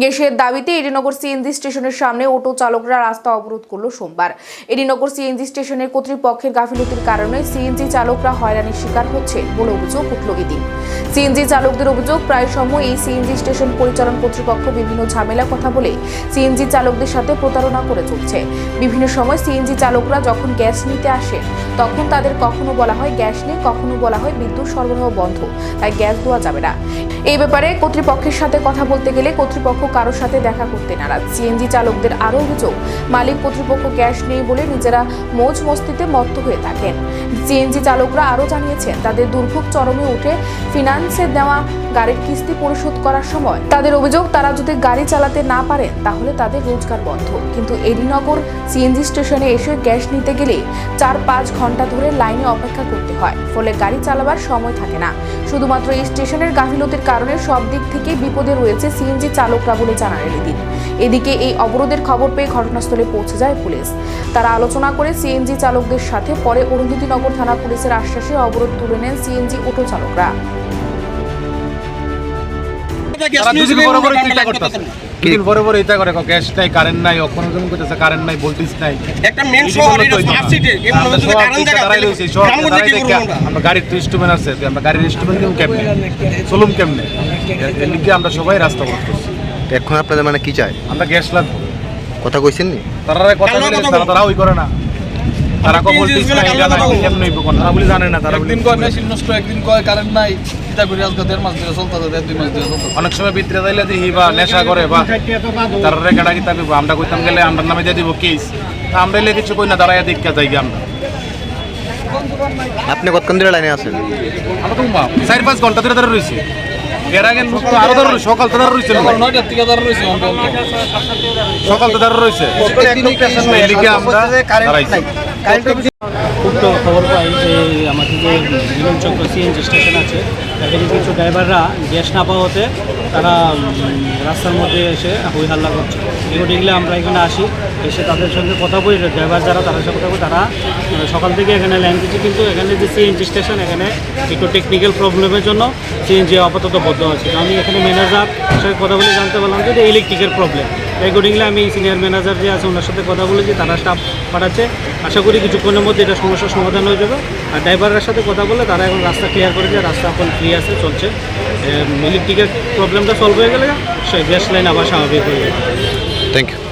গ্যাসের দাবিতে এডিনগর সিএনজি স্টেশনের সামনে অটো চালকরা রাস্তা অবরোধ করল সোমবার। এডিনগর সিএনজি স্টেশনের কর্তৃপক্ষের গাফিলতির কারণে সিএনজি চালকরা হয়রানির শিকার হচ্ছে বলে অভিযোগ উঠল এদিন। সিএনজি চালকদের অভিযোগ, প্রায় সময় এই সিএনজি স্টেশন পরিচালন কর্তৃপক্ষ বিভিন্ন ঝামেলা কথা বলে সিএনজি চালকদের সাথে প্রতারণা করে চলছে। বিভিন্ন সময় সিএনজি চালকরা যখন গ্যাস নিতে আসে, তখন তাদের কখনো বলা হয় গ্যাস নেই, কখনো বলা হয় বিদ্যুৎ সরবরাহ বন্ধ, তাই গ্যাস দেওয়া যাবে না। এই ব্যাপারে কর্তৃপক্ষের সাথে কথা বলতে গেলে কর্তৃপক্ষ কারোর সাথে দেখা করতে নারাজ। সিএনজি চালকদের আরও অভিযোগ, মালিক কর্তৃপক্ষ গ্যাস নেই বলে নিজেরা মোজ মস্তিতে মত্ত হয়ে থাকেন। সিএনজি চালকরা আরও জানিয়েছেন, তাদের দুর্ভোগ চরমে উঠে ফিনান্সে দেওয়া গাড়ির কিস্তি পরিশোধ করার সময়। তাদের অভিযোগ, তারা যদি গাড়ি চালাতে না পারেন, তাহলে তাদের রোজগার বন্ধ। কিন্তু এডিনগর সিএনজি স্টেশনে এসে গ্যাস নিতে গেলে চার পাঁচ ঘণ্টা ধরে লাইনে অপেক্ষা করতে হয়, ফলে গাড়ি চালাবার সময় থাকে না। শুধুমাত্র এই স্টেশনের গাফিলতির কারণে সব দিক থেকে বিপদে রয়েছে সিএনজি চালকরা বলে জানান এদিন। এদিকে এই অবরোধের খবর পেয়ে ঘটনাস্থলে পৌঁছে যায় পুলিশ। তারা আলোচনা করে সিএনজি চালকদের সাথে পরে অরুন্ধতিনগর থানা পুলিশের আশ্বাসে অবরোধ তুলে নেন সিএনজি অটো চালকরা। পরে পরে করতেছে। এটা করে গ্যাস নাই কারেন্ট নাই অক্ষণ করতেছে কারেন্ট নাই ভোল্টেজ নাই। একটা মেন শহর এটা স্মার্ট সিটি এমন আমরা জায়গা দাঁড়াই দাঁড়াই গাড়ির ইনস্ট্রুমেন্ট আছে আমরা গাড়ির ইনস্ট্রুমেন্ট কেমন? কেমনে চলুম কেমনে? এর লিগে আমরা সবাই রাস্তা করছি। এখন আপনাদের মানে কি চাই? আমরা গ্যাস লাগবো। কথা কইছেন নি? তারা কথা বলে তারা। তারা ওই করে না। তারা কো এটা কোন তারা বলে জানে না তারা বলে একদিন কয় মেশিন নষ্ট একদিন কয় কারেন্ট নাই চিন্তা করি আজকে দেড় মাস ধরে চলতেছে দেড় দুই মাস ধরে অনেক সময় ভিতরে যাইলে দেখি বা নেশা করে বা তারা রেখাটা কি থাকবে আমরা কইতাম গেলে আমরা নামে দিয়ে দিব কেস তা আমরা এলে কিছু কই না দাঁড়াইয়া দেখা যাই আমরা। আপনি কতক্ষণ ধরে লাইনে আছেন? আমরা তো মা- চার পাঁচ ঘণ্টা ধরে ধরে রয়েছি এর আগে লোক তো আরও ধরে সকাল তো ধরে রয়েছে সকাল নয়টার থেকে দাঁড়া রয়েছে সকাল তো ধরে রয়েছে। এই আমরা দাঁড়াইছি খবর পাই যে আমাদের যে মিলন সিএনজি স্টেশন আছে এখানে কিছু ড্রাইভাররা গ্যাস না পাওয়াতে তারা রাস্তার মধ্যে এসে হই হাল্লা করছে। এগুলো আমরা এখানে আসি, এসে তাদের সঙ্গে কথা বলি ড্রাইভার যারা তাদের সাথে কথা বলি, তারা সকাল থেকে এখানে লাইন দিচ্ছে। কিন্তু এখানে যে সিএনজি স্টেশন এখানে একটু টেকনিক্যাল প্রবলেমের জন্য সিএনজি আপাতত বদ্ধ আছে। আমি এখানে ম্যানেজার সাথে কথা বলে জানতে পারলাম যে ইলেকট্রিকের প্রবলেম অ্যাকর্ডিংলি আমি সিনিয়র ম্যানেজার যে আছে, ওনার সাথে কথা বলেছি, তারা স্টাফ পাঠাচ্ছে। আশা করি কিছুক্ষণের মধ্যে এটা সমস্যার সমাধান হয়ে যাবে। আর ড্রাইভারের সাথে কথা বলে তারা এখন রাস্তা ক্লিয়ার করেছে রাস্তা এখন ফ্রি আছে, চলছে। ইলেকট্রিকের প্রবলেমটা সলভ হয়ে গেলে গ্যাস লাইন আবার স্বাভাবিক হয়ে যাবে। think.